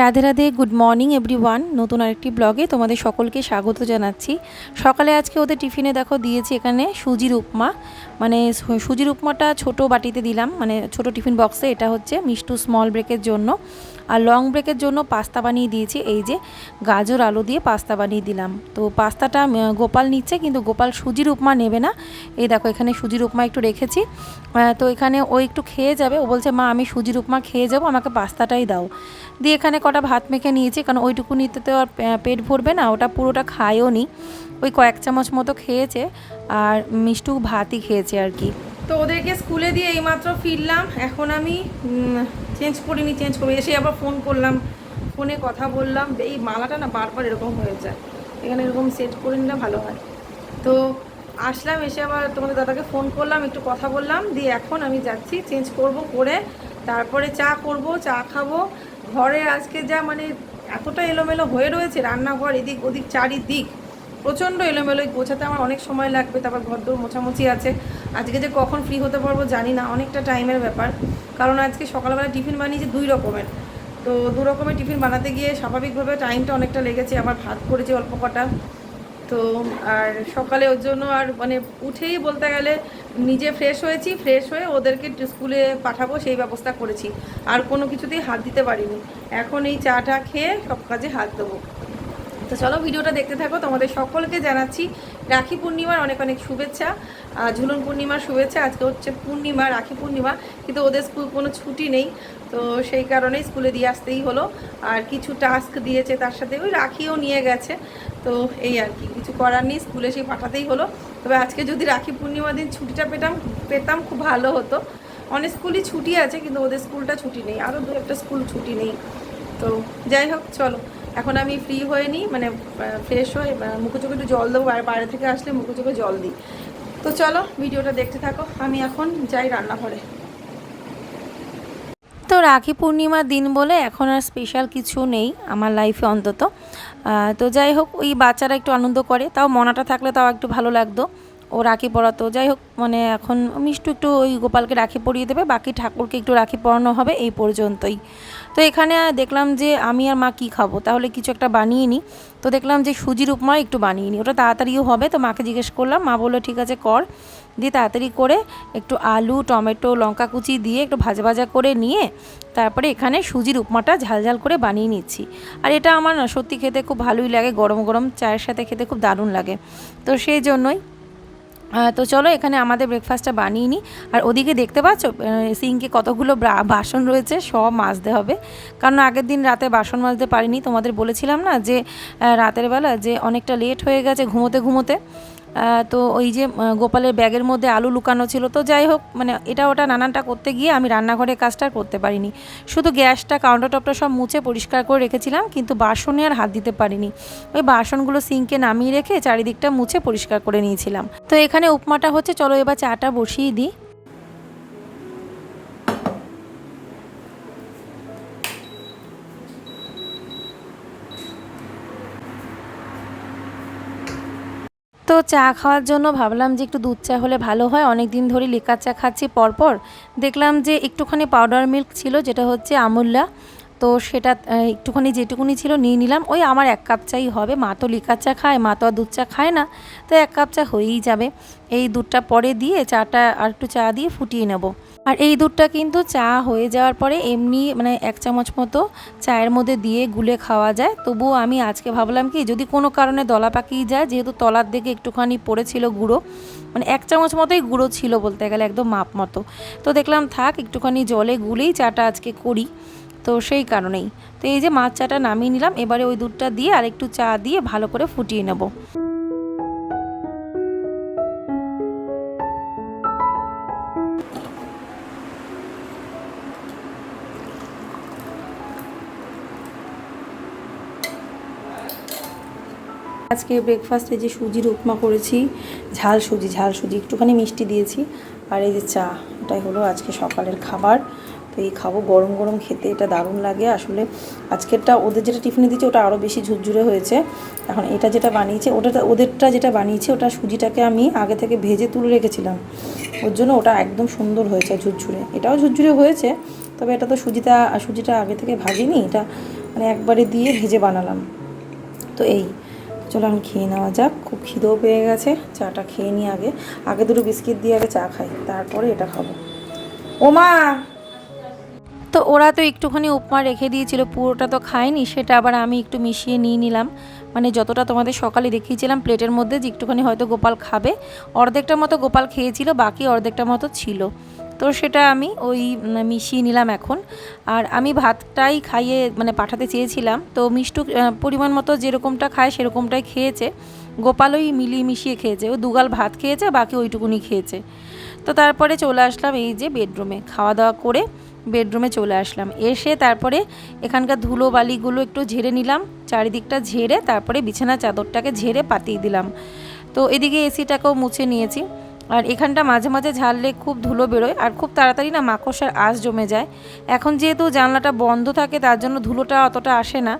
Radhe Radhe good morning everyone নতুন আরেকটি ব্লগে তোমাদের সকলকে স্বাগত জানাচ্ছি। সকালে আজকে ওদের টিফিনে দেখো দিয়েছি এখানে সুজির উপমা। মানে সুজির উপমাটা ছোট বাটিতে দিলাম মানে ছোট টিফিন বক্সে। এটা হচ্ছে মিষ্টু স্মল ব্রেকের জন্য। আর লং ব্রেকের জন্য পাস্তা বানিয়ে দিয়েছি, এই যে গাজর আলু দিয়ে পাস্তা বানিয়ে দিলাম। তো পাস্তাটা গোপাল নিচ্ছে, কিন্তু গোপাল সুজির উপমা নেবে না। এই দেখো, এখানে সুজির উপমা একটু রেখেছি। তো এখানে ও একটু খেয়ে যাবে। ও বলছে, মা, আমি সুজির উপমা খেয়ে যাব, আমাকে পাস্তাটাই দাও। দিয়ে এখানে কটা ভাত মেখে নিয়েছি, কারণ ওইটুকু নিতে তো আর পেট ভরবে না, ওটা পুরোটা খায়ও নি। ওই কয়েক চামচ মতো খেয়েছে আর মিষ্টু ভাতই খেয়েছে আর কি। তো ওদেরকে স্কুলে দিয়ে এইমাত্র ফিরলাম। এখন আমি চেঞ্জ করিনি চেঞ্জ করব এসে আবার ফোন করলাম ফোনে কথা বললাম। এই মালাটা না বারবার এরকম হয়ে যায়। এখানে এরকম সেট করে নিলে ভালো হয়। তো আসলাম, এসে আবার তোমাদের দাদাকে ফোন করলাম, একটু কথা বললাম। দিয়ে এখন আমি যাচ্ছি চেঞ্জ করব করে। তারপরে চা করব, চা খাব। ঘরে আজকে যা মানে এতটা এলোমেলো হয়ে রয়েছে, রান্নাঘর এদিক ওদিক চারিদিক। প্রচণ্ড এলোমেলো গোছাতে আমার অনেক সময় লাগবে, তারপর ঘরদোর মোছামুছি আছে। আজকে যে কখন ফ্রি হতে পারব জানি না, অনেকটা টাইমের ব্যাপার। কারণ আজকে সকালবেলা টিফিন বানিয়েছি দুই রকমের। তো দু রকমের টিফিন বানাতে গিয়ে স্বাভাবিকভাবে টাইমটা অনেকটা লেগেছে, আবার ভাত করেছি অল্প কটা। তো আর সকালে ওর জন্য আর মানে উঠেই বলতে গেলে নিজে ফ্রেশ হয়েছি ফ্রেশ হয়ে ওদেরকে স্কুলে পাঠাবো, সেই ব্যবস্থা করেছি। আর কোনো কিছুতেই হাত দিতে পারিনি। এখন এই চাটা খেয়ে সব কাজে হাত দেবো। তো চলো ভিডিওটা দেখতে থাকো। তোমাদের সকলকে জানাচ্ছি রাখি পূর্ণিমার অনেক অনেক শুভেচ্ছা। ঝুলন পূর্ণিমার শুভেচ্ছা। আজকে হচ্ছে পূর্ণিমা, রাখি পূর্ণিমা। কিন্তু ওদের স্কুল কোনো ছুটি নেই, তো সেই কারণেই স্কুলে দিয়ে আসতেই হলো। আর কিছু টাস্ক দিয়েছে তার সাথে, ওই রাখিও নিয়ে গেছে। তো এই আর কি, কিছু করার নেই, স্কুলে সেই পাঠাতেই হলো। তবে আজকে যদি রাখি পূর্ণিমা দিন ছুটিটা পেতাম পেতাম, খুব ভালো হতো। অনেক স্কুলই ছুটি আছে, কিন্তু ওদের স্কুলটা ছুটি নেই। আরও দু একটা স্কুল ছুটি নেই। তো যাই হোক, চলো। এখন আমি ফ্রি হয়ে নিই মানে ফ্রেশ হয়ে মুখে চোখে একটু জল দেবো বাইরে থেকে আসলে মুখে চোখে জল দিই। তো চলো, ভিডিওটা দেখতে থাকো, আমি এখন যাই রান্নাঘরে। তো রাখি পূর্ণিমার দিন বলে এখন আর স্পেশাল কিছু নেই, আমার লাইফে অন্তত। তো যাই হোক, ওই বাচ্চারা একটু আনন্দ করে, তাও মনাটা থাকলে তাও একটু ভালো লাগতো। ও রাখি পরাতো। যাই হোক মানে এখন মিষ্টু একটু ওই গোপালকে রাখি পরিয়ে দেবে, বাকি ঠাকুরকে একটু রাখি পরানো হবে এই পর্যন্তই। তো এখানে দেখলাম যে আমি আর মা কী খাব, তাহলে কিছু একটা বানিয়ে নিই তো দেখলাম যে সুজির উপমা একটু বানিয়ে নিই ওটা তাড়াতাড়িও হবে, তো মাকে জিজ্ঞেস করলাম, মা বলল, ঠিক আছে, কর। দিয়ে তাড়াতাড়ি করে একটু আলু, টমেটো, লঙ্কা কুচি দিয়ে একটু ভাজা ভাজা করে নিয়ে তারপরে এখানে সুজির উপমাটা ঝাল ঝাল করে বানিয়ে নিচ্ছি। আর এটা আমার সত্যি খেতে খুব ভালোই লাগে, গরম গরম চায়ের সাথে খেতে খুব দারুণ লাগে। তো সেই জন্যই তো চলো এখানে আমাদের ব্রেকফাস্টটা বানিয়ে নিই আর ওদিকে দেখতে পাচ্ছ সিঙ্কে কতগুলো বাসন রয়েছে, সব মাজতে হবে। কারণ আগের দিন রাতে বাসন মাজতে পারিনি। তোমাদের বলেছিলাম না যে রাতের বেলা যে অনেকটা লেট হয়ে গেছে ঘুমোতে ঘুমোতে। তো ওই যে গোপালের ব্যাগের মধ্যে আলু লুকানো ছিল। তো যাই হোক মানে এটা ওটা নানানটা করতে গিয়ে আমি রান্নাঘরের কাজটা করতে পারিনি। শুধু গ্যাসটা কাউন্টার টপটা সব মুছে পরিষ্কার করে রেখেছিলাম, কিন্তু বাসনে আর হাত দিতে পারিনি। ওই বাসনগুলো সিঙ্কে নামিয়ে রেখে চারিদিকটা মুছে পরিষ্কার করে নিয়েছিলাম। তো এখানে উপমাটা হচ্ছে, চলো এবার চাটা বসিয়ে দিই। তো চা খাওয়ার জন্য ভাবলাম যে একটু দুধ চা হলে ভালো হয়। অনেক দিন ধরে লিকার চা খাচ্ছি পরপর। দেখলাম যে একটুখানি পাউডার মিল্ক ছিল, যেটা হচ্ছে আমুল্লা। তো সেটা একটুখানি যেটুকুনি ছিল নিয়ে নিলাম। ওই আমার এক কাপ চাই হবে। মা তো লিকার চা খায়, মা তো আর দুধ চা খায় না। তো এক কাপ চা হয়েই যাবে। এই দুধটা পরে দিয়ে চাটা আর একটু চা দিয়ে ফুটিয়ে নেব। আর এই দুধটা কিন্তু চা হয়ে যাওয়ার পরে এমনি মানে এক চামচ মতো চায়ের মধ্যে দিয়ে গুলে খাওয়া যায়। তবুও আমি আজকে ভাবলাম কি, যদি কোনো কারণে দলা পাকিয়ে যায়, যেহেতু তলার দিকে একটুখানি পড়েছিল গুঁড়ো মানে এক চামচ মতোই গুঁড়ো ছিল বলতে গেলে একদম মাপ মতো। তো দেখলাম থাক, একটুখানি জলে গুলেই চাটা আজকে করি। তো সেই কারণেই। তো এই যে মাছ চাটা নামিয়ে নিলাম, এবারে ওই দুধটা দিয়ে আর একটু চা দিয়ে ভালো করে ফুটিয়ে নেব। আজকে ব্রেকফাস্টে যে সুজির উপমা করেছি, ঝাল সুজি ঝাল সুজি, একটুখানি মিষ্টি দিয়েছি। আর এই যে চা এটাই হলো আজকে সকালের খাবার। তো এই খাব গরম গরম খেতে, এটা দারুণ লাগে। আসলে আজকেরটা ওদের যেটা টিফিনে দিচ্ছে ওটা আরও বেশি ঝুরঝুরে হয়েছে। এখন এটা যেটা বানিয়েছে ওটা ওদেরটা যেটা বানিয়েছে, ওটা সুজিটাকে আমি আগে থেকে ভেজে তুলে রেখেছিলাম। ওর জন্য ওটা একদম সুন্দর হয়েছে ঝুরঝুরে। এটাও ঝুরঝুরে হয়েছে, তবে এটা তো সুজিটা সুজিটা আগে থেকে ভাজিনি, এটা মানে একবারে দিয়ে ভেজে বানালাম। তো এই চলো এখন খেয়ে নেওয়া যাক। খুব খিদেও পেয়ে গেছে। চাটা খেয়ে নিই আগে। আগে দুটো বিস্কিট দিয়ে আগে চা খাই। তারপরে এটা খাব। ও মা তো ওরা তো একটুখানি উপমা রেখে দিয়েছিল, পুরোটা তো খায়নি। সেটা আবার আমি একটু মিশিয়ে নিয়ে নিলাম। মানে যতটা তোমাদের সকালে দেখিয়েছিলাম প্লেটের মধ্যে যে একটুখানি হয়তো গোপাল খাবে। অর্ধেকটার মতো গোপাল খেয়েছিল, বাকি অর্ধেকটার মতো ছিল। তো সেটা আমি ওই মিশিয়ে নিলাম এখন। আর আমি ভাতটাই খাইয়ে মানে পাঠাতে চেয়েছিলাম। তো মিষ্টু পরিমাণ মতো যেরকমটা খায় সেরকমটাই খেয়েছে। গোপাল ওই মিলিয়ে মিশিয়ে খেয়েছে। ও দুগাল ভাত খেয়েছে, বাকি ওইটুকুনি খেয়েছে। তো তারপরে চলে আসলাম এই যে বেডরুমে। খাওয়া দাওয়া করে বেডরুমে চলে আসলাম। এসে তারপরে এখানকার ধুলো বালিগুলো একটু ঝেড়ে নিলাম। চারিদিকটা ঝেড়ে তারপরে বিছানা চাদরটাকে ঝেড়ে পাতিয়ে দিলাম। তো এদিকে এসিটাকেও মুছে নিয়েছি। আর এখানটা মাঝে মাঝে ঝাড়লে খুব ধুলো বেরোয় আর খুব তাড়াতাড়ি না মাকড়সার আঁশ জমে যায়। এখন যেহেতু জানলাটা বন্ধ থাকে তার জন্য ধুলোটা অতটা আসে না।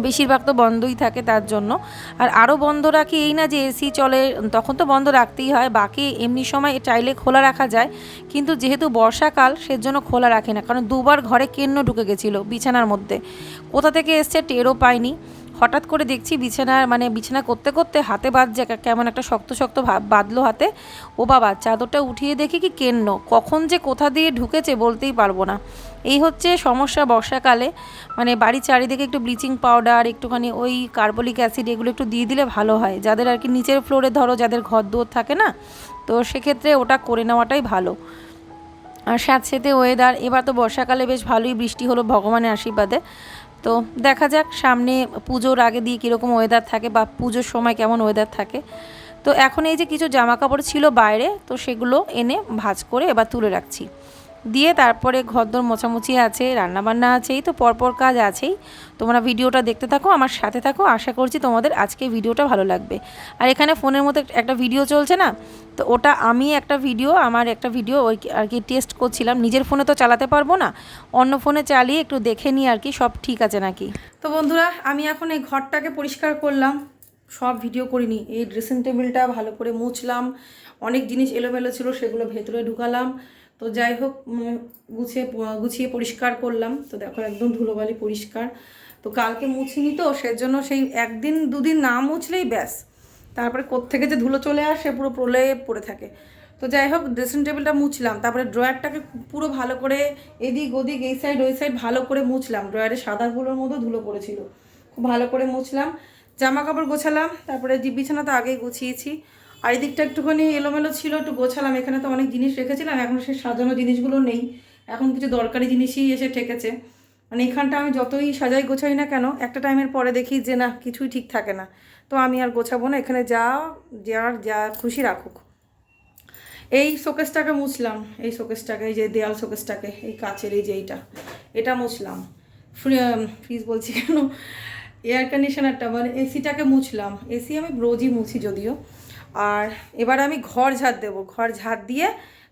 বেশিরভাগ তো বন্ধই থাকে তার জন্য। আর আরও বন্ধ রাখি এই না যে এসি চলে, তখন তো বন্ধ রাখতেই হয়। বাকি এমনি সময় চাইলে খোলা রাখা যায়। কিন্তু যেহেতু বর্ষাকাল, সেজন্য খোলা রাখি না। কারণ দুবার ঘরে কেন্ন ঢুকে গেছিল বিছানার মধ্যে। কোথা থেকে এসছে টেরও পাইনি। হঠাৎ করে দেখছি বিছানার মানে বিছানা করতে করতে হাতে বাঁধছে কেমন একটা শক্ত শক্ত বাঁধলো হাতে। ও বাবা, চাদরটা উঠিয়ে দেখি কি কেন্ন? কখন যে কোথা দিয়ে ঢুকেছে বলতেই পারব না। এই হচ্ছে সমস্যা বর্ষাকালে। মানে বাড়ির চারিদিকে একটু ব্লিচিং পাউডার, একটুখানি ওই কার্বলিক অ্যাসিড, এগুলো একটু দিয়ে দিলে ভালো হয়। যাদের আর কি নিচের ফ্লোরে ধরো, যাদের ঘর দুয়ার থাকে না, তো সেক্ষেত্রে ওটা করে নেওয়াটাই ভালো। আর স্যাঁতসেঁতে ওয়েদার, এবার তো বর্ষাকালে বেশ ভালোই বৃষ্টি হলো ভগবানের আশীর্বাদে। তো দেখা যাক সামনে পুজোর আগে দিয়ে কীরকম ওয়েদার থাকে বা পুজোর সময় কেমন ওয়েদার থাকে। তো এখন এই যে কিছু জামা কাপড় ছিল বাইরে, তো সেগুলো এনে ভাজ করে এবার তুলে রাখছি। দিয়ে তারপরে ঘরদোর মোছামুছি আছে, রান্নাবান্না আছে, এই তো পরপর কাজ আছেই। তোমরা ভিডিওটা দেখতে থাকো, আমার সাথে থাকো। আশা করছি তোমাদের আজকে ভিডিওটা ভালো লাগবে। আর এখানে ফোনের মধ্যে একটা ভিডিও চলছে না? তো ওটা আমি একটা ভিডিও, আমার একটা ভিডিও ওই আর কি টেস্ট করছিলাম। নিজের ফোনে তো চালাতে পারব না, অন্য ফোনে চালিয়ে একটু দেখে নিই আর কি, সব ঠিক আছে নাকি? তো বন্ধুরা, আমি এখন এই ঘরটাকে পরিষ্কার করলাম। সব ভিডিও করিনি, এই ড্রেসিং টেবিলটা ভালো করে মুছলাম। অনেক জিনিস এলোমেলো ছিল, সেগুলো ভেতরে ঢুকালাম। তো যাই হোক গুছিয়ে গুছিয়ে পরিষ্কার করলাম। তো দেখো একদম ধুলোবালি পরিষ্কার। তো কালকে মুছিনি তো, সেজন্য সেই একদিন দুদিন না মুছলেই ব্যাস। তারপরে কোত্থেকে যে ধুলো চলে আসে, পুরো প্রলয়ে পড়ে থাকে। তো যাই হোক ড্রেসিং টেবিলটা মুছলাম। তারপরে ড্রয়ারটাকে পুরো ভালো করে এদিক ওদিক, এই সাইড ওই সাইড ভালো করে মুছলাম। ড্রয়ারে সাদাগুলোর মতো ধুলো পড়েছিল। খুব ভালো করে মুছলাম। জামা কাপড় গোছালাম। তারপরে বিছানা তো আগেই গুছিয়েছি। আর এদিকটা একটুখানি এলোমেলো ছিল, একটু গোছালাম। এখানে তো অনেক জিনিস রেখেছিলাম, এখন সেই সাজানো জিনিসগুলো নেই। এখন কিছু দরকারি জিনিসই এসে ঠেকেছে। মানে এখানটা আমি যতই সাজাই গোছাই না কেন, একটা টাইমের পরে দেখি যে না, কিছুই ঠিক থাকে না। তো আমি আর গোছাবো না, এখানে যা, যার যা খুশি রাখুক। এই শোকেসটাকে মুছলাম। এই শোকেসটাকে, এই যে দেয়াল শোকেসটাকে, এই কাচের এই যে এইটা, এটা মুছলাম। ফ্রিজ বলছি কেন? এয়ার কন্ডিশনারটা মানে এসিটাকে মুছলাম। এসি আমি রোজই মুছি যদিও। আর এবার আমি ঘর ঝাড় দেবো। ঘর ঝাড় দিয়ে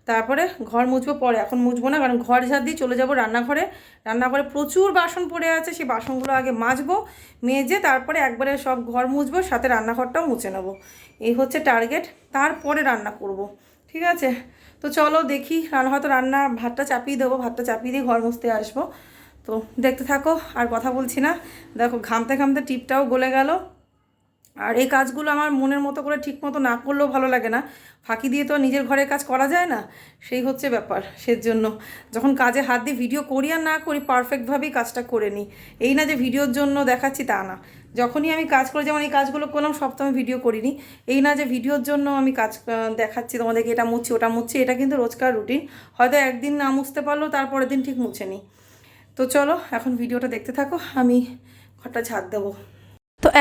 তারপরে ঘর মুছবো পরে। এখন মুছবো না, কারণ ঘর ঝাড় দিয়ে চলে যাব রান্নাঘরে। রান্নাঘরে প্রচুর বাসন পড়ে আছে, সেই বাসনগুলো আগে মাজবো, মেজে তারপরে একবারে সব ঘর মুছবো, সাথে রান্নাঘরটাও মুছে নেব। এই হচ্ছে টার্গেট, তারপরে রান্না করব। ঠিক আছে? তো চলো দেখি রান্না হয়তো রান্না, ভাতটা চাপিয়ে দেবো, ভাতটা চাপিয়ে দিয়ে ঘর মুছতে আসব। তো দেখতে থাকো, আর কথা বলছি না। দেখো, ঘামতে ঘামতে টিপটাও গলে গেল। আর এই কাজগুলো আমার মনের মতো করে ঠিক মতো না করলেও ভালো লাগে না। ফাঁকি দিয়ে তো নিজের ঘরের কাজ করা যায় না? সেই হচ্ছে ব্যাপার সেজন্য। যখন কাজে হাত দিয়ে ভিডিও করি আর না করি পারফেক্টভাবেই কাজটা করে নিই। এই না যে ভিডিওর জন্য দেখাচ্ছি তা না। যখনই আমি কাজ করে, যেমন এই কাজগুলো করলাম সব তো ভিডিও করিনি। এই না যে ভিডিওর জন্য আমি কাজ দেখাচ্ছি, তোমাদেরকে এটা মুছছি ওটা মুছছি এটা কিন্তু রোজকার রুটিন হয়তো একদিন না মুছতে পারলেও তারপরের দিন ঠিক মুছে নিই। তো চলো, এখন ভিডিওটা দেখতে থাকো, আমি ঘরটা ঝাড় দেবো।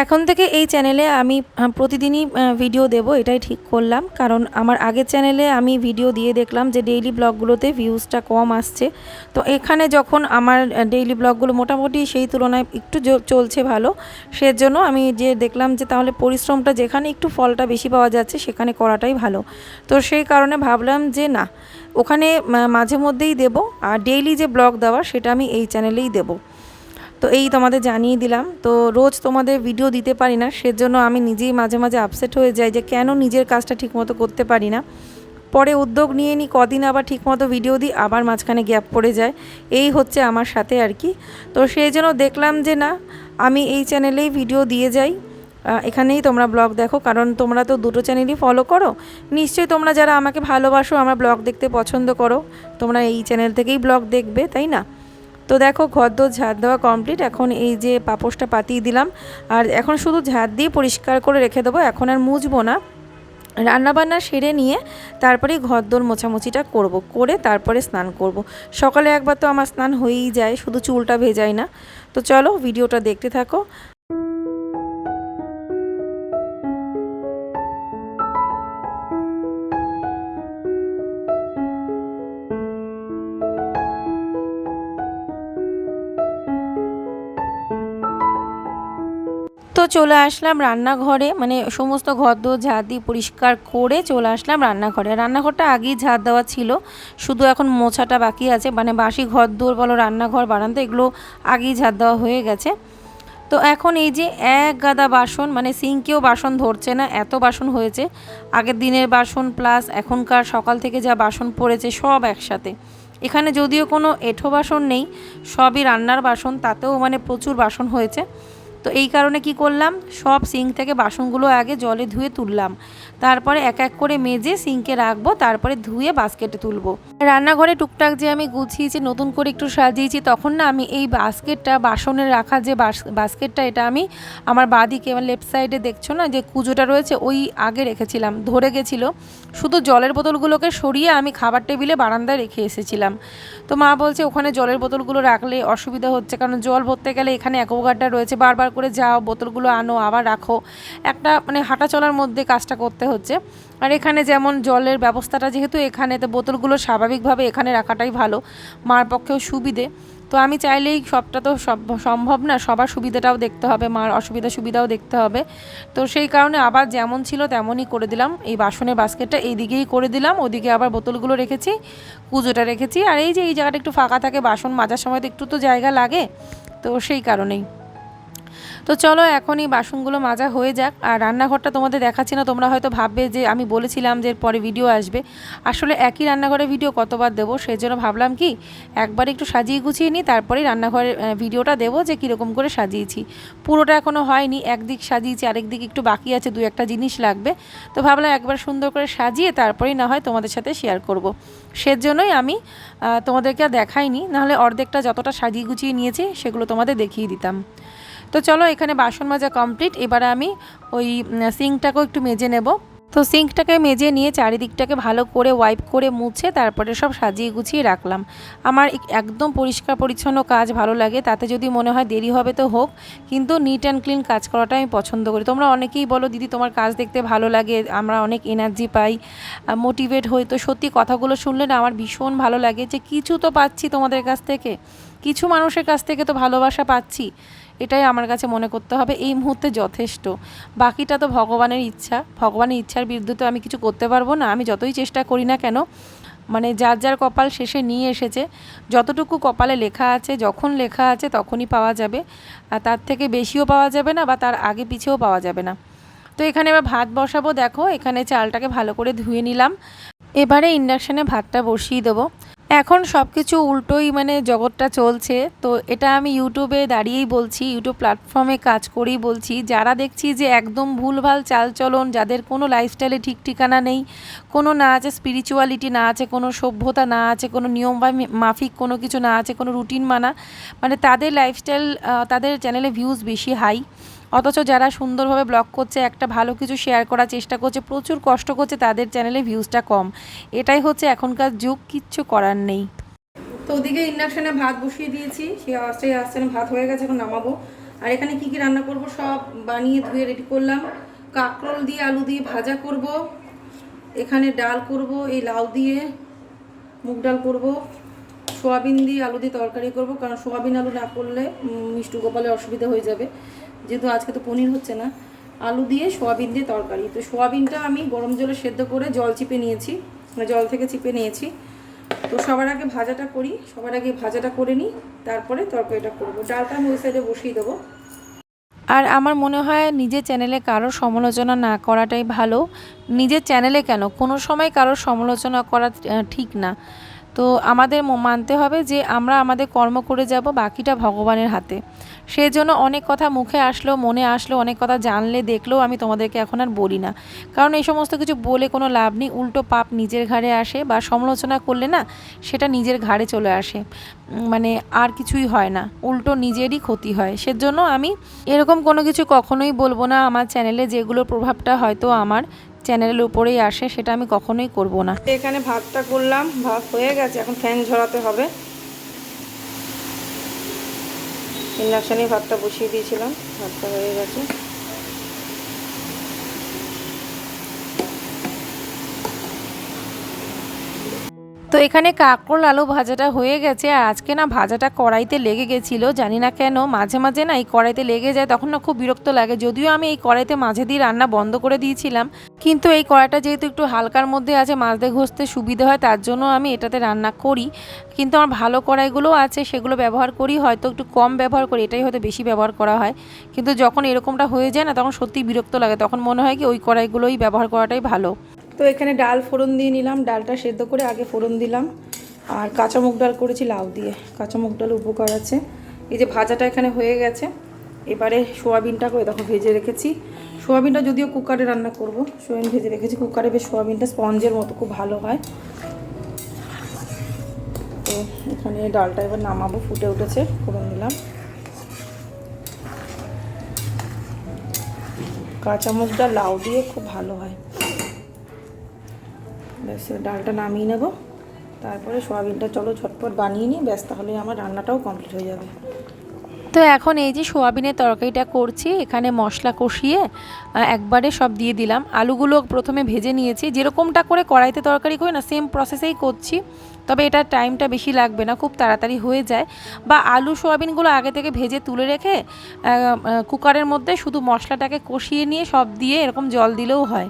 এখন থেকে এই চ্যানেলে আমি প্রতিদিনই ভিডিও দেব, এটাই ঠিক করলাম। কারণ আমার আগের চ্যানেলে আমি ভিডিও দিয়ে দেখলাম যে ডেইলি ব্লগগুলোতে ভিউজটা কম আসছে। তো এখানে যখন আমার ডেইলি ব্লগগুলো মোটামুটি সেই তুলনায় একটু চলছে ভালো। সেজন্য আমি যে দেখলাম যে তাহলে পরিশ্রমটা যেখানে একটু ফলটা বেশি পাওয়া যাচ্ছে, সেখানে করাটাই ভালো। তো সেই কারণে ভাবলাম যে না, ওখানে মাঝে মধ্যেই দেব। আর ডেইলি যে ব্লগ দেওয়া, সেটা আমি এই চ্যানেলেই দেবো। তো এই তোমাদের জানিয়ে দিলাম। তো রোজ তোমাদের ভিডিও দিতে পারি না, সেজন্য আমি নিজেই মাঝে মাঝে আপসেট হয়ে যাই যে কেন নিজের কাজটা ঠিকমতো করতে পারি না। পরে উদ্যোগ নিয়ে নিই কদিন আবার ঠিকমতো ভিডিও দিই, আবার মাঝখানে গ্যাপ পড়ে যায়। এই হচ্ছে আমার সাথে আর কি। তো সেই জন্য দেখলাম যে না, আমি এই চ্যানেলেই ভিডিও দিয়ে যাই। এখানেই তোমরা ব্লগ দেখো, কারণ তোমরা তো দুটো চ্যানেলই ফলো করো। নিশ্চয়ই তোমরা যারা আমাকে ভালোবাসো, আমার ব্লগ দেখতে পছন্দ করো, তোমরা এই চ্যানেল থেকেই ব্লগ দেখবে, তাই না? তো দেখো, ঘর দোর ঝাড় দেওয়া কমপ্লিট এখন এই যে পাপোশটা পাতিয়ে দিলাম। আর এখন শুধু ঝাড় দিয়ে পরিষ্কার করে রেখে দেবো, এখন আর মুছবো না। রান্নাবান্না সেরে নিয়ে তারপরেই ঘর দোর মোছামুছিটা করব, করে তারপরে স্নান করব। সকালে একবার তো আমার স্নান হয়েই যায়, শুধু চুলটা ভেজাই না। তো চলো, ভিডিওটা দেখতে থাকো। তো চলে আসলাম রান্নাঘরে। মানে সমস্ত ঘর দোর দিয়ে পরিষ্কার করে চলে আসলাম রান্নাঘরে। রান্নাঘরটা আগেই ঝাড় দেওয়া ছিল। শুধু এখন মোছাটা বাকি আছে। মানে বাসি ঘর দোর বলো, রান্নাঘর, বারান্দা, এগুলো আগেই ঝাড় দেওয়া হয়ে গেছে। তো এখন এই যে এক গাদা বাসন মানে সিঙ্কেও বাসন ধরছে না, এত বাসন হয়েছে। আগের দিনের বাসন প্লাস এখনকার সকাল থেকে যা বাসন পড়েছে সব একসাথে। এখানে যদিও কোনো এঁঠো বাসন নেই, সবই রান্নার বাসন, তাতেও মানে প্রচুর বাসন হয়েছে। তো এই কারণে কি করলাম? সব সিঙ্ক থেকে বাসনগুলো আগে জলে ধুয়ে তুললাম। তারপরে এক এক করে মেজে সিঙ্কে রাখব, তারপরে ধুয়ে বাস্কেটে তুলবো। রান্নাঘরে টুকটাক যে আমি গুছিয়েছি, নতুন করে একটু সাজিয়েছি, তখন না আমি এই বাস্কেটটা, বাসনের রাখা যে বাস্কেটটা, এটা আমি আমার বাদিকে, আমার লেফট সাইডে দেখছ না? যে কুজোটা রয়েছে, ওই আগে রেখেছিলাম, ধরে গেছিল। শুধু জলের বোতলগুলোকে সরিয়ে আমি খাবার টেবিলে বারান্দায় রেখে এসেছিলাম। তো মা বলছে, ওখানে জলের বোতলগুলো রাখলে অসুবিধা হচ্ছে, কারণ জল ভরতে গেলে এখানে অ্যাকোয়াগার্ডটা রয়েছে, বারবার করে যাও, বোতলগুলো আনো, আবার রাখো। একটা মানে হাঁটা চলার মধ্যে কাজটা করতে হচ্ছে। আর এখানে যেমন জলের ব্যবস্থাটা যেহেতু এখানে, তো বোতলগুলো স্বাভাবিকভাবে এখানে রাখাটাই ভালো, মার পক্ষেও সুবিধে। তো আমি চাইলেই সবটা তো সব সম্ভব না, সবার সুবিধাটাও দেখতে হবে, মার অসুবিধা সুবিধাও দেখতে হবে। তো সেই কারণে আবার যেমন ছিল তেমনই করে দিলাম। এই বাসনের বাস্কেটটা এই দিকেই করে দিলাম, ওদিকে আবার বোতলগুলো রেখেছি কুজোটা রেখেছি। আর এই যে এই জায়গাটা একটু ফাঁকা থাকে, বাসন মাজার সময় তো একটু তো জায়গা লাগে, তো সেই কারণেই। তো চলো এখনই বাসনগুলো মাজা হয়ে যাক। আর রান্নাঘরটা তোমাদের দেখাচ্ছি না তোমরা হয়তো ভাববে যে আমি বলেছিলাম যে পরে ভিডিও আসবে। আসলে একই রান্নাঘরের ভিডিও কতবার দেবো সেই জন্য ভাবলাম কি একবার একটু সাজিয়ে গুছিয়ে নিই তারপরেই রান্নাঘরের আহ, ভিডিওটা দেবো যে কীরকম করে সাজিয়েছি। পুরোটা এখনও হয়নি একদিক সাজিয়েছি আরেক দিক একটু বাকি আছে দু একটা জিনিস লাগবে। তো ভাবলাম একবার সুন্দর করে সাজিয়ে তারপরেই না হয় তোমাদের সাথে শেয়ার করব। সেজন্যই আমি তোমাদেরকে আর দেখাইনি নাহলে অর্ধেকটা যতটা সাজিয়ে গুছিয়ে নিয়েছি সেগুলো তোমাদের দেখিয়ে দিতাম। তো চলো এখানে বাসন মাজা কমপ্লিট। এবারে আমি ওই সিঙ্কটাকেও একটু মেজে নেব। তো সিঙ্কটাকে মেজে নিয়ে চারিদিকটাকে ভালো করে ওয়াইপ করে মুছে তারপরে সব সাজিয়ে গুছিয়ে রাখলাম। আমার এক- একদম পরিষ্কার পরিচ্ছন্ন কাজ ভালো লাগে, তাতে যদি মনে হয় দেরি হবে তো হোক, কিন্তু নিট অ্যান্ড ক্লিন কাজ করাটা আমি পছন্দ করি। তোমরা অনেকেই বলো, দিদি, তোমার কাজ দেখতে ভালো লাগে, আমরা অনেক এনার্জি পাই মোটিভেট হই। তো সত্যি কথাগুলো শুনলে না আমার ভীষণ ভালো লাগে যে, কিছু তো পাচ্ছি তোমাদের কাছ থেকে, কিছু মানুষের কাছ থেকে তো ভালোবাসা পাচ্ছি। এটাই আমার কাছে মনে করতে হবে, এই মুহূর্তে যথেষ্ট। বাকিটা তো ভগবানের ইচ্ছা, ভগবানের ইচ্ছার বিরুদ্ধে তো আমি কিছু করতে পারব না, আমি যতই চেষ্টা করি না কেন মানে যার যার কপাল শেষে নিয়ে এসেছে, যতটুকু কপালে লেখা আছে, যখন লেখা আছে তখনই পাওয়া যাবে, আর তার থেকে বেশিও পাওয়া যাবে না বা তার আগে পিছেও পাওয়া যাবে না। তো এখানে এবার ভাত বসাবো, দেখো, এখানে চালটাকে ভালো করে ধুয়ে নিলাম। এবারে ইন্ডাকশানে ভাতটা বসিয়ে দেবো। এখন সব কিছু উল্টোই মানে জগৎটা চলছে। তো এটা আমি ইউটিউবে দাঁড়িয়েই বলছি ইউটিউব প্ল্যাটফর্মে কাজ করেই বলছি। যারা দেখছি যে একদম ভুলভাল চালচলন, যাদের কোনো লাইফস্টাইলে ঠিক ঠিকানা নেই, কোনো না আছে স্পিরিচুয়ালিটি না আছে কোনো সভ্যতা, না আছে কোনো নিয়ম বা মাফিক কোনো কিছু, না আছে কোনো রুটিন মানা মানে তাদের লাইফস্টাইল তাদের চ্যানেলে ভিউজ বেশি হাই অথচ যারা সুন্দরভাবে ব্লগ করছে, একটা ভালো কিছু শেয়ার করার চেষ্টা করছে, প্রচুর কষ্ট করছে, তাদের চ্যানেলে ভিউজটা কম। এটাই হচ্ছে এখনকার যুগ, কিচ্ছু করার নেই। তো ওদিকে ইন্ডাকশানে ভাত বসিয়ে দিয়েছি সেই আস্তে আস্তে ভাত হয়ে গেছে, এখন নামাবো। আর এখানে কি কি রান্না করব, সব বানিয়ে ধুয়ে রেডি করলাম। কাঁকরোল দিয়ে আলু দিয়ে ভাজা করব। এখানে ডাল করব, এই লাউ দিয়ে মুগ ডাল করব। সোয়াবিন দিয়ে আলু দিয়ে তরকারি করব, কারণ সোয়াবিন আলু না করলে মিষ্টু গোপালে অসুবিধা হয়ে যাবে। যেহেতু আজকে তো পনির হচ্ছে না, আলু দিয়ে সোয়াবিন দিয়ে তরকারি। তো সোয়াবিনটা আমি গরম জলে সেদ্ধ করে জল চিপে নিয়েছি মানে জল থেকে চিপে নিয়েছি। তো সবার আগে ভাজাটা করি, সবার আগে ভাজাটা করে নিই, তারপরে তরকারিটা করব। ডালটা আমি ওই সাইডে বসিয়ে দেবো। আর আমার মনে হয় নিজের চ্যানেলে কারোর সমালোচনা না করাটাই ভালো। নিজের চ্যানেলে কেন? কোনো সময় কারোর সমালোচনা করা ঠিক না। তো আমাদের মানতে হবে যে আমরা আমাদের কর্ম করে যাব বাকিটা ভগবানের হাতে। সেই জন্য অনেক কথা মুখে আসলো, মনে আসলো, অনেক কথা জানলে, দেখলেও আমি তোমাদেরকে এখন আর বলি না। কারণ এই সমস্ত কিছু বলে কোনো লাভ নেই, উল্টো পাপ নিজের ঘাড়ে আসে বা সমালোচনা করলে না সেটা নিজের ঘাড়ে চলে আসে। মানে আর কিছুই হয় না, উল্টো নিজেরই ক্ষতি হয়। সেজন্য আমি এরকম কোনো কিছু কখনোই বলব না, আমার চ্যানেলে যেগুলোর প্রভাবটা হয়তো আমার চ্যানেলের উপরেই আসে, সেটা আমি কখনোই করব না। এখানে ভাতটা করলাম, ভাত হয়ে গেছে, এখন ফ্যান ঝরাতে হবে। ইন্ডাকশানে ভাতটা বসিয়ে দিয়েছিলাম ভাতটা হয়ে গেছে। তো এখানে কাঁকরোল আলু ভাজাটা হয়ে গেছে, আর আজকে না ভাজাটা কড়াইতে লেগে গেছিল। জানি না কেন, মাঝে মাঝে না এই কড়াইতে লেগে যায়, তখন না খুব বিরক্ত লাগে। যদিও আমি এই কড়াইতে মাঝে দিয়ে রান্না বন্ধ করে দিয়েছিলাম, কিন্তু এই কড়াইটা যেহেতু একটু হালকার মধ্যে আছে মাঝে ঘষতে সুবিধা হয়, তার জন্য আমি এটাতে রান্না করি। কিন্তু আমার ভালো কড়াইগুলো আছে, সেগুলো ব্যবহার করি, হয়তো একটু কম ব্যবহার করি, এটাই হয়তো বেশি ব্যবহার করা হয়। কিন্তু যখন এরকমটা হয়ে যায় না, তখন সত্যি বিরক্ত লাগে, তখন মনে হয় কি ওই কড়াইগুলোই ব্যবহার করাটাই ভালো। তো এখানে ডাল ফোড়ন দিয়ে নিলাম, ডালটা সেদ্ধ করে আগে ফোড়ন দিলাম। আর কাঁচা মুগ ডাল করেছি লাউ দিয়ে। কাঁচা মুগ ডাল উপকার আছে। এই যে ভাজাটা এখানে হয়ে গেছে। এবারে সোয়াবিনটা করে দেখো, ভেজে রেখেছি। সোয়াবিনটা যদিও কুকারে রান্না করব, সোয়াবিন ভেজে রেখেছি। কুকারে বেশ সোয়াবিনটা স্পঞ্জের মতো, খুব ভালো হয়। তো এখানে ডালটা এবার নামাবো, ফুটে উঠেছে, ফোড়ন দিলাম। ডাল লাউ দিয়ে খুব ভালো হয়। ব্যাস, ডালটা নামিয়ে নেব। তারপরে সোয়াবিনটা চলো ঝটপট বানিয়ে নিই, ব্যাস, তাহলে আমার রান্নাটাও কমপ্লিট হয়ে যাবে। তো এখন এই যে সোয়াবিনের তরকারিটা করছি, এখানে মশলা কষিয়ে একবারে সব দিয়ে দিলাম। আলুগুলো প্রথমে ভেজে নিয়েছি। যেরকমটা করে কড়াইতে তরকারি করি না সেম প্রসেসেই করছি। তবে এটা টাইমটা বেশি লাগবে না, খুব তাড়াতাড়ি হয়ে যায়। বা আলু সোয়াবিনগুলো আগে থেকে ভেজে তুলে রেখে কুকারের মধ্যে শুধু মশলাটাকে কষিয়ে নিয়ে সব দিয়ে এরকম জল দিলেও হয়।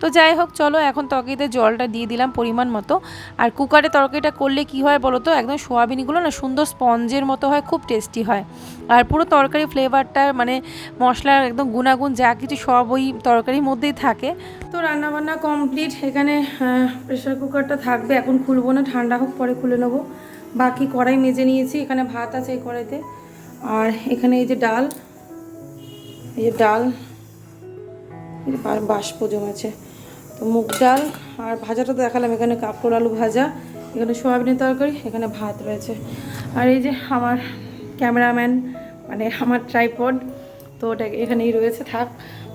তো যাই হোক, চলো এখন তরকারিতে জলটা দিয়ে দিলাম পরিমাণ মতো। আর কুকারে তরকারিটা করলে কি হয় বলো তো? একদম সোয়াবিনগুলো না সুন্দর স্পঞ্জের মতো হয়, খুব টেস্টি হয়। আর পুরো তরকারি ফ্লেভারটা মানে মশলার একদম গুণাগুণ যা কিছু সব ওই তরকারির মধ্যেই থাকে। তো রান্নাবান্না কমপ্লিট, এখানে প্রেশার কুকারটা থাকবে, এখন খুলবো না, ঠান্ডা হোক, পরে খুলে নেব। বাকি কড়াই মেজে নিয়েছি, এখানে ভাত আছে এই কড়াইতে। আর এখানে এই যে ডাল, এই যে ডাল বাষ্প জমেছে। তো মুগ ডাল আর ভাজাটা তো দেখালাম, এখানে কাপড় আলু ভাজা, এখানে সোয়াবিনের তরকারি, এখানে ভাত রয়েছে। আর এই যে আমার ক্যামেরাম্যান মানে আমার ট্রাইপড, তো ওটা এখানেই রয়েছে, থাক,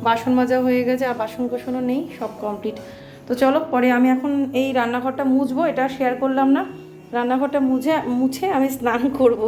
বাসন মাজা হয়ে গেছে, আর বাসন কোসনও নেই, সব কমপ্লিট তো চলো, পরে আমি এখন এই রান্নাঘরটা মুছবো, এটা শেয়ার করলাম না। রান্নাঘরটা মুছে মুছে আমি স্নান করব।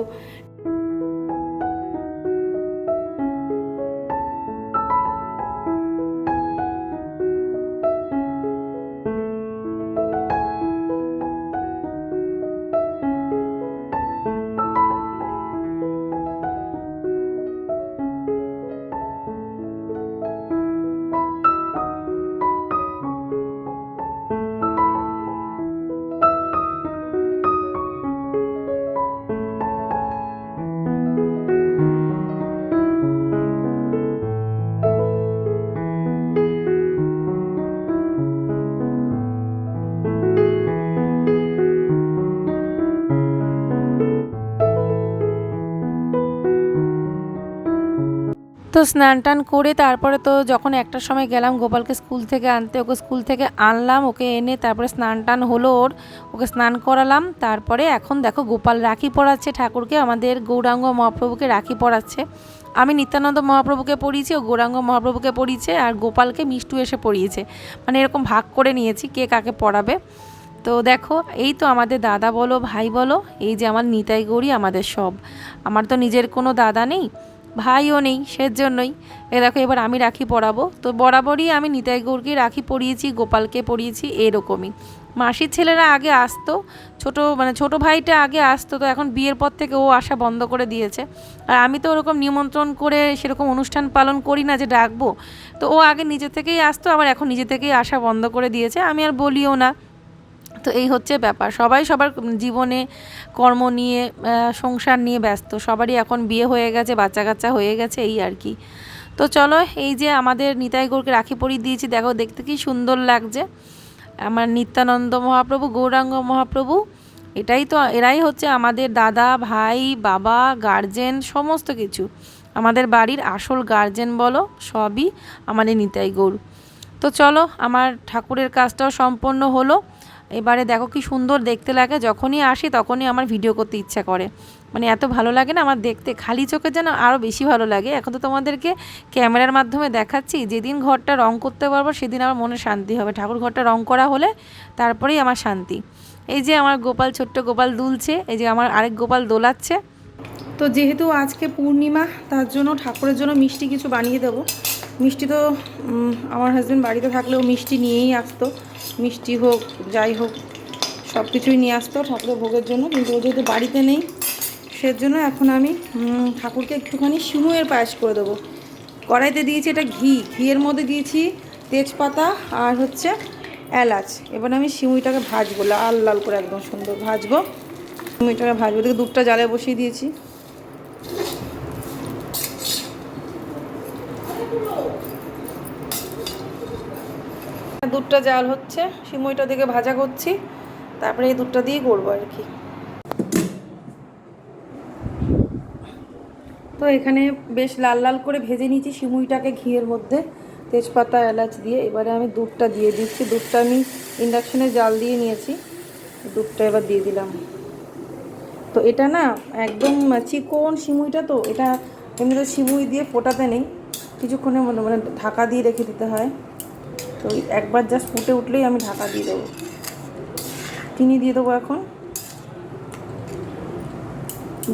স্নান টান করে তারপরে তো যখন একটার সময় গেলাম গোপালকে স্কুল থেকে আনতে, ওকে স্কুল থেকে আনলাম, ওকে এনে তারপরে স্নান টান হলো ওর, ওকে স্নান করালাম। তারপরে এখন দেখো গোপাল রাখি পড়াচ্ছে ঠাকুরকে, আমাদের গৌরাঙ্গ মহাপ্রভুকে রাখি পড়াচ্ছে আমি নিত্যানন্দ মহাপ্রভুকে পড়িয়েছি ও গৌরাঙ্গ মহাপ্রভুকে পড়িয়েছে আর গোপালকে মিষ্টু এসে পড়িয়েছে মানে এরকম ভাগ করে নিয়েছি কে কাকে পড়াবে তো দেখো, এই তো আমাদের দাদা বলো, ভাই বলো, এই যে আমার নিতাই গৌরী, আমাদের সব। আমার তো নিজের কোনো দাদা নেই। ভাইও নেই, সেজন্যই। এ দেখো, এবার আমি রাখি পরাবো। তো বরাবরই আমি নিতাই গৌরকে রাখি পরিয়েছি, গোপালকে পরিয়েছি, এরকমই। মাসির ছেলেরা আগে আসতো, ছোট মানে ছোট ভাইটা আগে আসতো, তো এখন বিয়ের পর থেকে ও আসা বন্ধ করে দিয়েছে। আর আমি তো ওরকম নিমন্ত্রণ করে সেরকম অনুষ্ঠান পালন করি না যে ডাকবো। তো ও আগে নিজে থেকেই আসতো, আবার এখন নিজে থেকেই আসা বন্ধ করে দিয়েছে। আমি আর বলিও না। তো এই হচ্ছে ব্যাপার। সবাই সবার জীবনে কর্ম নিয়ে সংসার নিয়ে ব্যস্ত। সবারই এখন বিয়ে হয়ে গেছে বাচ্চা কাচ্চা হয়ে গেছে, এই আর কি। তো চলো, এই যে আমাদের নিতাই গৌরকে রাখি পরিয়ে দিয়েছি, দেখো, দেখতে কি সুন্দর লাগছে। আমার নিত্যানন্দ মহাপ্রভু, গৌরাঙ্গ মহাপ্রভু, এটাই তো, এরাই হচ্ছে আমাদের দাদা, ভাই, বাবা গার্জেন সমস্ত কিছু। আমাদের বাড়ির আসল গার্জেন বলো, সবই আমাদের নিতাই গৌর। তো চলো, আমার ঠাকুরের কাজটাও সম্পন্ন হলো। এবারে দেখো কি সুন্দর দেখতে লাগে, যখনই আসি তখনই আমার ভিডিও করতে ইচ্ছা করে। মানে এত ভালো লাগে না আমার দেখতে, খালি চোখে যেন আরও বেশি ভালো লাগে। এখন তো তোমাদেরকে ক্যামেরার মাধ্যমে দেখাচ্ছি, যেদিন ঘরটা রং করতে পারব সেদিন আমার মনে শান্তি হবে। ঠাকুর ঘরটা রং করা হলে তারপরেই আমার শান্তি। এই যে আমার গোপাল, ছোট্ট গোপাল দুলছে, এই যে আমার আরেক গোপাল দোলাচ্ছে। তো যেহেতু আজকে পূর্ণিমা, তার জন্য ঠাকুরের জন্য মিষ্টি কিছু বানিয়ে দেবো। মিষ্টি তো আমার হাজব্যান্ড বাড়িতে থাকলেও মিষ্টি নিয়েই আসতো। মিষ্টি হোক, যাই হোক, সব কিছুই নিয়ে আসতো ঠাকুরের ভোগের জন্য। কিন্তু ও যেহেতু বাড়িতে নেই, সেজন্য এখন আমি ঠাকুরকে একটুখানি সিমুয়ের পায়েস করে দেবো। কড়াইতে দিয়েছি এটা ঘি। ঘিয়ের মধ্যে দিয়েছি তেজপাতা আর হচ্ছে এলাচ। এবার আমি সিমুইটাকে ভাজবো, লাল লাল করে একদম সুন্দর ভাজবো। সিমুইটাকে ভাজবো। দেখে দুধটা জালে বসিয়ে দিয়েছি। দুধটা জাল হচ্ছে, সিমুইটা দিকে ভাজা করছি, তারপরে এই দুধটা দিয়ে করব আর কি। তো এখানে বেশ লাল লাল করে ভেজে নিয়েছি সিমুইটাকে ঘিয়ের মধ্যে, তেজপাতা, এলাচ দিয়ে। এবারে আমি দুধটা দিয়ে দিচ্ছি। দুধটা আমি ইন্ডাকশনে জাল দিয়ে নিয়েছি। দুধটা এবার দিয়ে দিলাম। তো এটা না একদম চিকন সিমুইটা তো, এটা এমনিতে সিমুই দিয়ে ফোটাতে নেই। কিছুক্ষণের মধ্যে মানে ঢাকা দিয়ে রেখে দিতে হয়। তো একবার জাস্ট ফুটে উঠলেই আমি ঢাকা দিয়ে দেবো। চিনি দিয়ে দেবো এখন।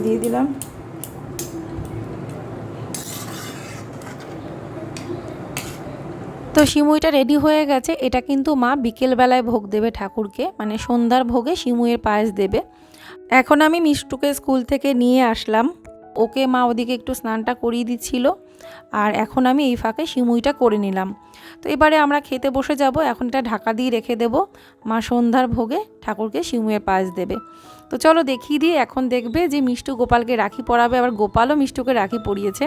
দিয়ে দিলাম। তো সিমুইটা রেডি হয়ে গেছে। এটা কিন্তু মা বিকেলবেলায় ভোগ দেবে ঠাকুরকে মানে সন্ধ্যার ভোগে সিমুইয়ের পায়েস দেবে। এখন আমি মিষ্টুকে স্কুল থেকে নিয়ে আসলাম। ওকে মা ওদিকে একটু স্নানটা করিয়ে দিচ্ছিল। আর এখন আমি এই ফাঁকে সিমুইটা করে নিলাম। তো এবারে আমরা খেতে বসে যাব, এখন এটা ঢাকা দিয়ে রেখে দেব। মা সন্ধ্যার ভোগে ঠাকুরকে সিমুইয়ের পাশ দেবে। তো চলো দেখিয়ে দিয়ে এখন দেখবে যে মিষ্টু গোপালকে রাখি পরাবে, আবার গোপালও মিষ্টুকে রাখি পরিয়েছে।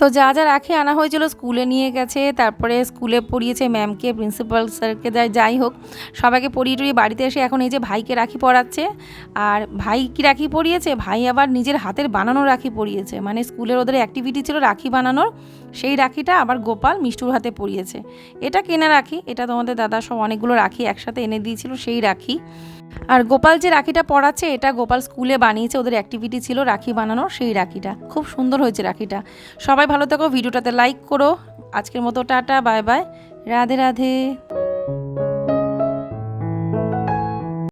তো যা যা রাখি আনা হয়েছিল স্কুলে নিয়ে গেছে, তারপরে স্কুলে পড়িয়েছে ম্যামকে প্রিন্সিপাল স্যারকে যাই- যাই হোক, সবাইকে পড়িয়ে টড়িয়ে বাড়িতে এসে এখন এই যে ভাইকে রাখি পরাচ্ছে আর ভাই কি রাখি পরিয়েছে ভাই আবার নিজের হাতের বানানো রাখি পরিয়েছে মানে স্কুলের ওদের অ্যাক্টিভিটি ছিল রাখি বানানোর, সেই রাখিটা আবার গোপাল মিষ্টুর হাতে পরিয়েছে এটা কেনা রাখি, এটা তোমাদের দাদা সব অনেকগুলো রাখি একসাথে এনে দিয়েছিল, সেই রাখি। আর গোপাল যে রাখিটা পড়াচ্ছে এটা গোপাল স্কুলে বানিয়েছে, ওদের অ্যাক্টিভিটি ছিল রাখি বানানোর সেই রাখিটা। খুব সুন্দর হয়েছে রাখিটা। সবাই ভালো থাকো, ভিডিওটাতে লাইক করো। আজকের মতো tata bye bye Radhe Radhe.